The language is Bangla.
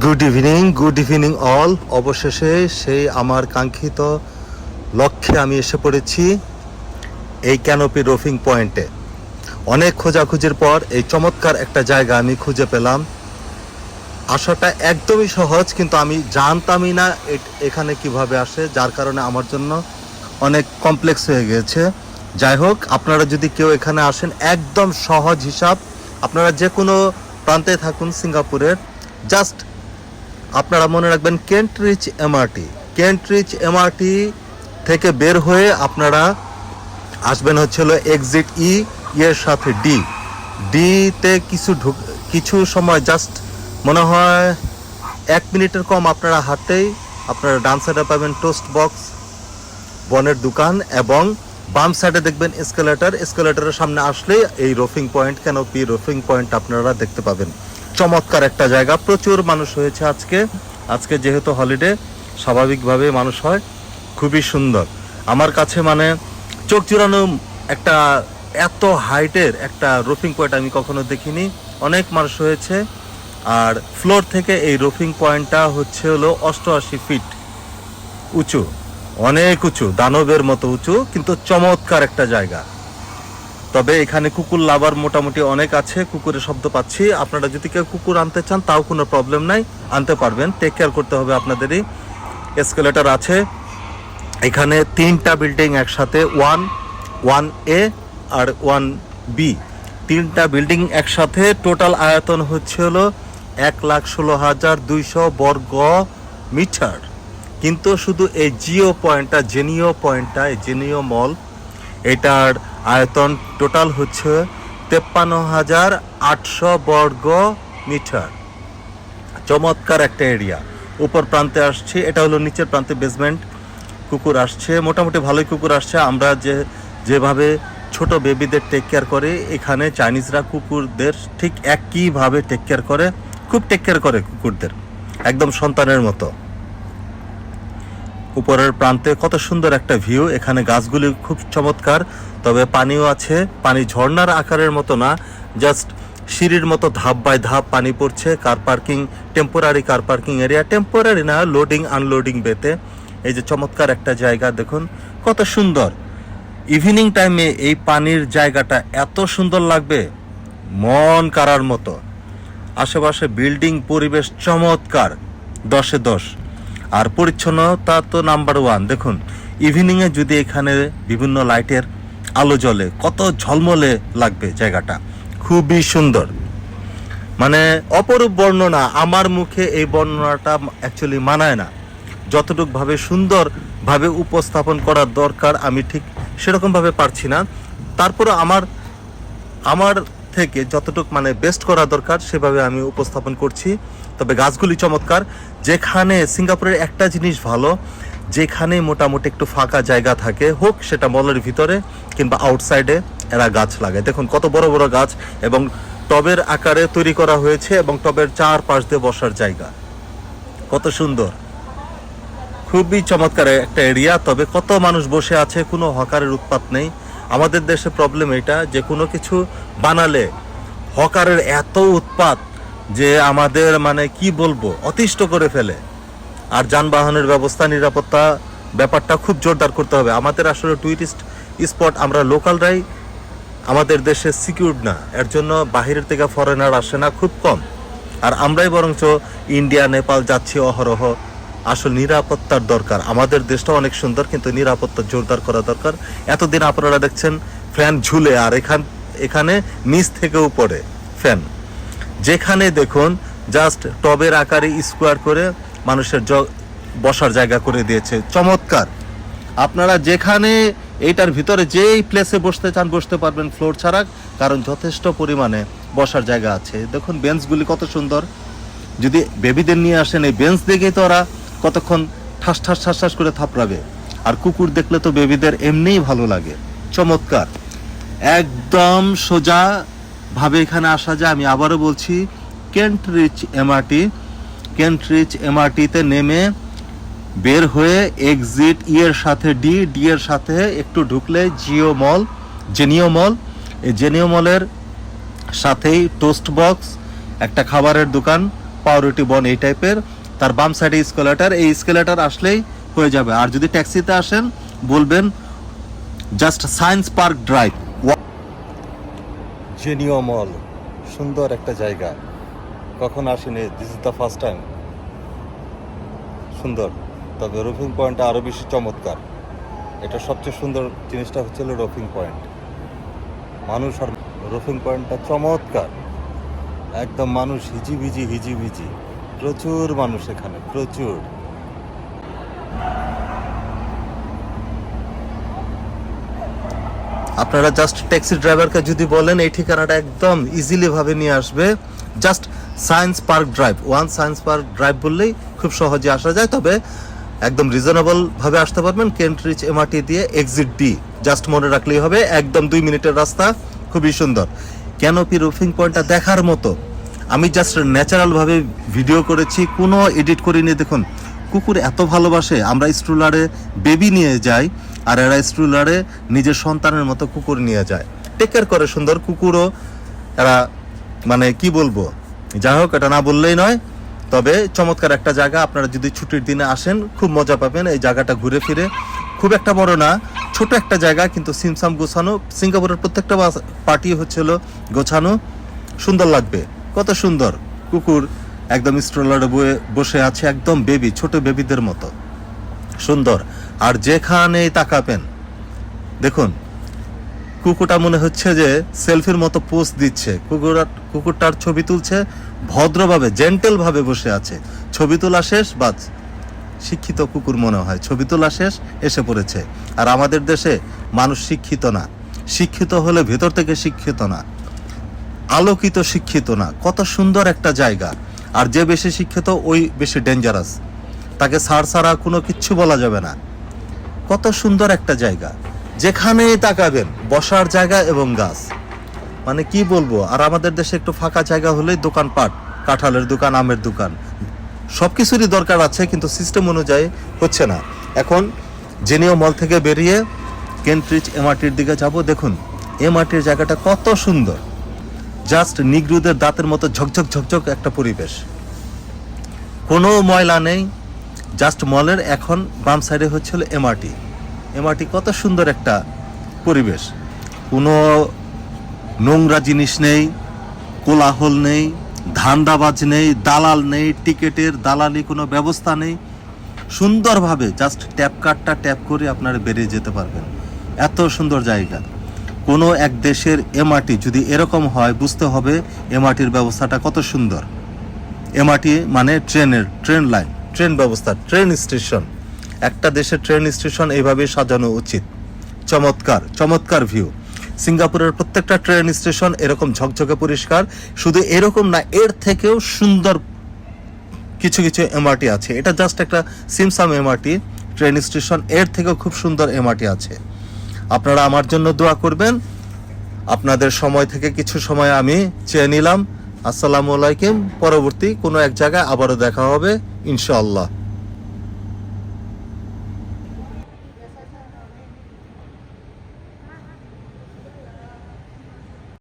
Good evening good evening all অবশেষে সেই আমার কাঙ্ক্ষিত লক্ষ্যে আমি এসে পড়েছি এই ক্যানোপি রোফিং পয়েন্টে অনেক খোঁজাখুঁজির পর এই চমৎকার একটা জায়গা আমি খুঁজে পেলাম। আসাটা একদমই সহজ, কিন্তু আমি জানতামই না এখানে কীভাবে আসে, যার কারণে আমার জন্য অনেক কমপ্লেক্স হয়ে গিয়েছে যাই হোক, আপনারা যদি কেউ এখানে আসেন, একদম সহজ হিসাব। আপনারা যে কোনো প্রান্তে থাকুন, সিঙ্গাপুরের। জাস্ট আপনারা মনে রাখবেন কেন্টরিচ এমআরটি কেন্টরিচ এমআরটি থেকে বের হয়ে আপনারা আসবেন হচ্ছিল এক্সিট ই এর সাথে ডি ডিতে কিছু ঢুক, কিছু সময় জাস্ট মনে হয় এক মিনিটের কম আপনারা হাঁটতেই আপনারা ডান সাইডে পাবেন টোস্ট বক্স বনের দোকান এবং বাম সাইডে দেখবেন এসকেলেটর এসকেলেটরের সামনে আসলে এই রোফিং পয়েন্ট কেন পি রোফিং পয়েন্ট আপনারা দেখতে পাবেন। চমৎকার একটা জায়গা। প্রচুর মানুষ হয়েছে আজকে। আজকে যেহেতু হলিডে স্বাভাবিকভাবে মানুষ হয়। খুবই সুন্দর। আমার কাছে মানে চোখ জুড়ানো একটা এত হাইটের একটা রোফিং পয়েন্ট আমি কখনো দেখিনি। অনেক মানুষ হয়েছে। আর ফ্লোর থেকে এই রোফিং পয়েন্টটা হচ্ছে হলো অষ্টআশি ফিট উঁচু। অনেক উঁচু, দানবের মতো উঁচু, কিন্তু চমৎকার একটা জায়গা। তবে এখানে কুকুর লাভার মোটামুটি অনেক আছে, কুকুরের শব্দ পাচ্ছি। আপনারা যদি কেউ কুকুর আনতে চান, তাও কোনো প্রবলেম নাই। আনতে পারবেন। টেক কেয়ার করতে হবে আপনাদেরই। এসকেলেটর আছে। এখানে তিনটা বিল্ডিং একসাথে ওয়ান ওয়ান এ আর ওয়ান বি তিনটা বিল্ডিং একসাথে টোটাল আয়তন হচ্ছে হলো এক লাখ ষোলো হাজার দুইশো বর্গ মিটার। কিন্তু শুধু এই জিও পয়েন্টটা জেনিও পয়েন্টটা, এই জেনিও মল এটার আয়তন টোটাল হচ্ছে তেপ্পান্ন হাজার আটশো বর্গ মিটার। চমৎকার একটা এরিয়া। উপর প্রান্তে আসছে, এটা হলো নিচের প্রান্তে বেসমেন্ট কুকুর আসছে, মোটামুটি ভালোই কুকুর আসছে। আমরা যে, যেভাবে ছোট বেবিদের টেক কেয়ার করে, এখানে চাইনিজরা কুকুরদের ঠিক একইভাবে টেক কেয়ার করে, খুব টেক কেয়ার করে কুকুরদের। একদম সন্তানের মতো। উপরের প্রান্তে কত সুন্দর একটা ভিউ। এখানে গাছগুলি খুব চমৎকার, তবে পানিও আছে। পানি ঝর্ণার আকারের মতো না, জাস্ট সিঁড়ির মতো ধাপ বাই ধাপ পানি পড়ছে। Car parking, temporary car parking area. Temporary না, লোডিং, আনলোডিং বেতে। এই যে চমৎকার একটা জায়গা, দেখুন, কত সুন্দর। ইভিনিং টাইমে এই পানির জায়গাটা এত সুন্দর লাগবে, মন কারার মতো। আশেপাশে বিল্ডিং পরিবেশ চমৎকার, দশে দশ। আর পরিচ্ছন্নতা তো নাম্বার ওয়ান দেখুন ইভিনিংয়ে যদি এখানে বিভিন্ন লাইটের আলো জ্বলে, কত ঝলমলে লাগবে জায়গাটা। খুবই সুন্দর। মানে অপরূপ বর্ণনা, আমার মুখে এই বর্ণনাটা অ্যাকচুয়ালি মানায় না। যতটুক ভাবে সুন্দর ভাবে উপস্থাপন করার দরকার আমি ঠিক সেরকম ভাবে পারছি না। তারপরে আমার আমার থেকে যতটুক মানে বেস্ট করা দরকার, সেভাবে আমি উপস্থাপন করছি। তবে গাছগুলি চমৎকার। যেখানে সিঙ্গাপুরের একটা জিনিস ভালো, যেখানে মোটামুটি একটু ফাঁকা জায়গা থাকে, হোক সেটা মলের ভিতরে কিংবা আউটসাইডে এরা গাছ লাগায়। দেখুন কত বড় বড় গাছ এবং টবের আকারে তৈরি করা হয়েছে এবং টবের চার পাশ দিয়ে বসার জায়গা। কত সুন্দর। খুবই চমৎকার একটা এরিয়া তবে কত মানুষ বসে আছে কোনো হকারের উৎপাত নেই। আমাদের দেশে প্রবলেম এটা যে কোনো কিছু বানালে হকারের এত উৎপাত যে আমাদের মানে কি বলব, অতিষ্ঠ করে ফেলে। আর যানবাহনের ব্যবস্থা, নিরাপত্তা ব্যাপারটা খুব জোরদার করতে হবে। আমাদের আসলে টুরিস্ট স্পট আমরা লোকালরাই আমাদের দেশে সিকিউর না। এর জন্য বাহিরের থেকে ফরেনার আসে না, খুব কম। আর আমরাই বরঞ্চ ইন্ডিয়া নেপাল যাচ্ছি অহরহ। আসল নিরাপত্তার দরকার। আমাদের দেশটা অনেক সুন্দর, কিন্তু নিরাপত্তা জোরদার করা দরকার। এতদিন আপনারা দেখছেন, ফ্যান ঝুলে, আর এখান, এখানে নিচ থেকেও পড়ে ফ্যান। যেখানে দেখুন জাস্ট টবের আকারে স্কোয়ার করে মানুষের বসার জায়গা করে দিয়েছে। চমৎকার! আপনারা যেখানে, এইটার ভিতরে যেই প্লেসে বসতে চান, বসতে পারবেন ফ্লোর ছাড়া, কারণ যথেষ্ট পরিমাণে বসার জায়গা আছে। দেখুন বেঞ্চগুলি কত সুন্দর। যদি বেবিদের নিয়ে আসেন, এই বেঞ্চ দেখেই তো ওরা কতক্ষণ ঠাস ঠাস ঠাস ঠাস করে থাপড়াবে? আর কুকুর দেখলে তো বেবিদের এমনিই ভালো লাগে। চমৎকার। একদম সোজা ভাবে এখানে আসা যায়। আমি আবারও বলছি, Kent Ridge MRT, Kent Ridge এমআরটিতে নেমে বের হয়ে এক্সিট ই এর সাথে, ডি ডি এর সাথে একটু ঢুকলে জিও মল, জেনিও মল। এই জেনিও মলের সাথেই টোস্ট বক্স, একটা খাবারের দোকান, পাউরুটি বন এই টাইপের। তার বাম সাইডে স্কেলেটার এই স্কেলেটার আসলেই হয়ে যাবে। আর যদি ট্যাক্সিতে আসেন, বলবেন just Science Park Drive Genio mall, সুন্দর একটা জায়গা। কখন আসেনি? This is the first time সুন্দর। তবে রোফিং পয়েন্টটা আরও বেশি চমৎকার। এটা সবচেয়ে সুন্দর জিনিসটা হচ্ছিল রোফিং পয়েন্ট মানুষ আর রফিং পয়েন্টটা চমৎকার। একদম মানুষ হিজিবিজি হিজিবিজি। প্রচুর মানুষ এখানে, প্রচুর। আপনারা জাস্ট ট্যাক্সি ড্রাইভারকে যদি বলেন, এই ঠিকানাটা একদম ইজিলি ভাবে নিয়ে আসবে। Just Science Park Drive one Science Park Drive বললেই খুব সহজে আসা যায়, তবে একদম রিজনেবল ভাবে আসতে পারবেন কেন্ট্রিচ এমআরটি দিয়ে এক্সিট ডি জাস্ট মনে রাখলেই হবে, একদম দুই মিনিটের রাস্তা, খুবই সুন্দর। কেন ক্যানোপি রুফিং পয়েন্টটা দেখার মতো? আমি জাস্ট ন্যাচারাল ভাবে ভিডিও করেছি, কোনো এডিট করিনি। দেখুন, কুকুর এত ভালোবাসে, আমরা স্ট্রুলারে বেবি নিয়ে যাই, আর এরা স্ট্রুলারে নিজের সন্তানের মতো কুকুর নিয়ে যায়। টেক কেয়ার করে, সুন্দর কুকুরও এরা মানে কি বলব? যাই হোক, এটা না বললেই নয়, তবে চমৎকার একটা জায়গা। আপনারা যদি ছুটির দিনে আসেন, খুব মজা পাবেন এই জায়গাটা ঘুরে ফিরে। খুব একটা বড় না, ছোট একটা জায়গা, কিন্তু সিমসাম গোছানো। সিঙ্গাপুরের প্রত্যেকটা পার্টি হচ্ছিল গোছানো। সুন্দর লাগবে। কত সুন্দর। কুকুর একদম স্ট্রলারে বসে আছে একদম বেবি, ছোট বেবিদের মতো। সুন্দর। আর যেখানেই তাকাবেন, দেখুন, কুকুরটা মনে হচ্ছে যে সেলফির মতো পোজ দিচ্ছে। কুকুর কুকুরটার ছবি তুলছে ভদ্রভাবে, জেন্টেলভাবে বসে আছে। ছবি তোলা শেষ বাদ শিক্ষিত কুকুর মনে হয়। ছবি তোলা শেষ, এসে পড়েছে। আর আমাদের দেশে মানুষ শিক্ষিত না। শিক্ষিত হলে ভেতর থেকে শিক্ষিত না। আলোকিত শিক্ষিত না। কত সুন্দর একটা জায়গা। আর যে বেশি শিক্ষিত, ওই বেশি ডেঞ্জারাস তাকে সার সারা কোনো কিচ্ছু বলা যাবে না। কত সুন্দর একটা জায়গা। যেখানেই তাকাবেন, বসার জায়গা এবং গাছ। মানে কি বলব, আর আমাদের দেশে একটু ফাঁকা জায়গা হলেই দোকানপাট, কাঁঠালের দোকান, আমের দোকান। সব কিছুরই দরকার আছে, কিন্তু সিস্টেম অনুযায়ী হচ্ছে না। এখন জেনিও মল থেকে বেরিয়ে কেন্ট্রিচ এমআরটির দিকে যাব, দেখুন, এমআরটির জায়গাটা কত সুন্দর। জাস্ট নিগ্রুদের দাঁতের মতো ঝকঝক ঝকঝক একটা পরিবেশ। কোনো ময়লা নেই, জাস্ট মলের এখন বাম সাইডে হচ্ছিল এমআরটি। এমআরটি কত সুন্দর একটা পরিবেশ। কোনো নোংরা জিনিস নেই, কোলাহল নেই, ধান্দাবাজ নেই, দালাল নেই, টিকেটের দালালি কোনো ব্যবস্থা নেই। সুন্দরভাবে জাস্ট ট্যাপ কার্ডটা ট্যাপ করে আপনারা বেরিয়ে যেতে পারবেন। এত সুন্দর জায়গা। কোনো এক দেশের এমআরটি যদি এরকম হয়, বুঝতে হবে এমআরটির ব্যবস্থাটা কত সুন্দর। এমআরটি মানে ট্রেনের, ট্রেন লাইন, ট্রেন ব্যবস্থা, ট্রেন স্টেশন। একটা দেশের ট্রেন স্টেশন এইভাবে সাজানো উচিত। চমৎকার চমৎকার ভিউ। সিঙ্গাপুরের প্রত্যেকটা ট্রেন স্টেশন এরকম ঝকঝকে পরিষ্কার। শুধু এরকম না, এর থেকেও সুন্দর কিছু কিছু এমআরটি আছে। এটা জাস্ট একটা সিমসাম এমআরটি ট্রেন স্টেশনের থেকেও খুব সুন্দর এমআরটি আছে। আপনারা আমার জন্য দোয়া করবেন। আপনাদের সময় থেকে কিছু সময় আমি চেয়ে নিলাম। আসসালামু আলাইকুম। পরবর্তী কোনো এক জায়গায় আবারও দেখা হবে, ইনশাআল্লাহ।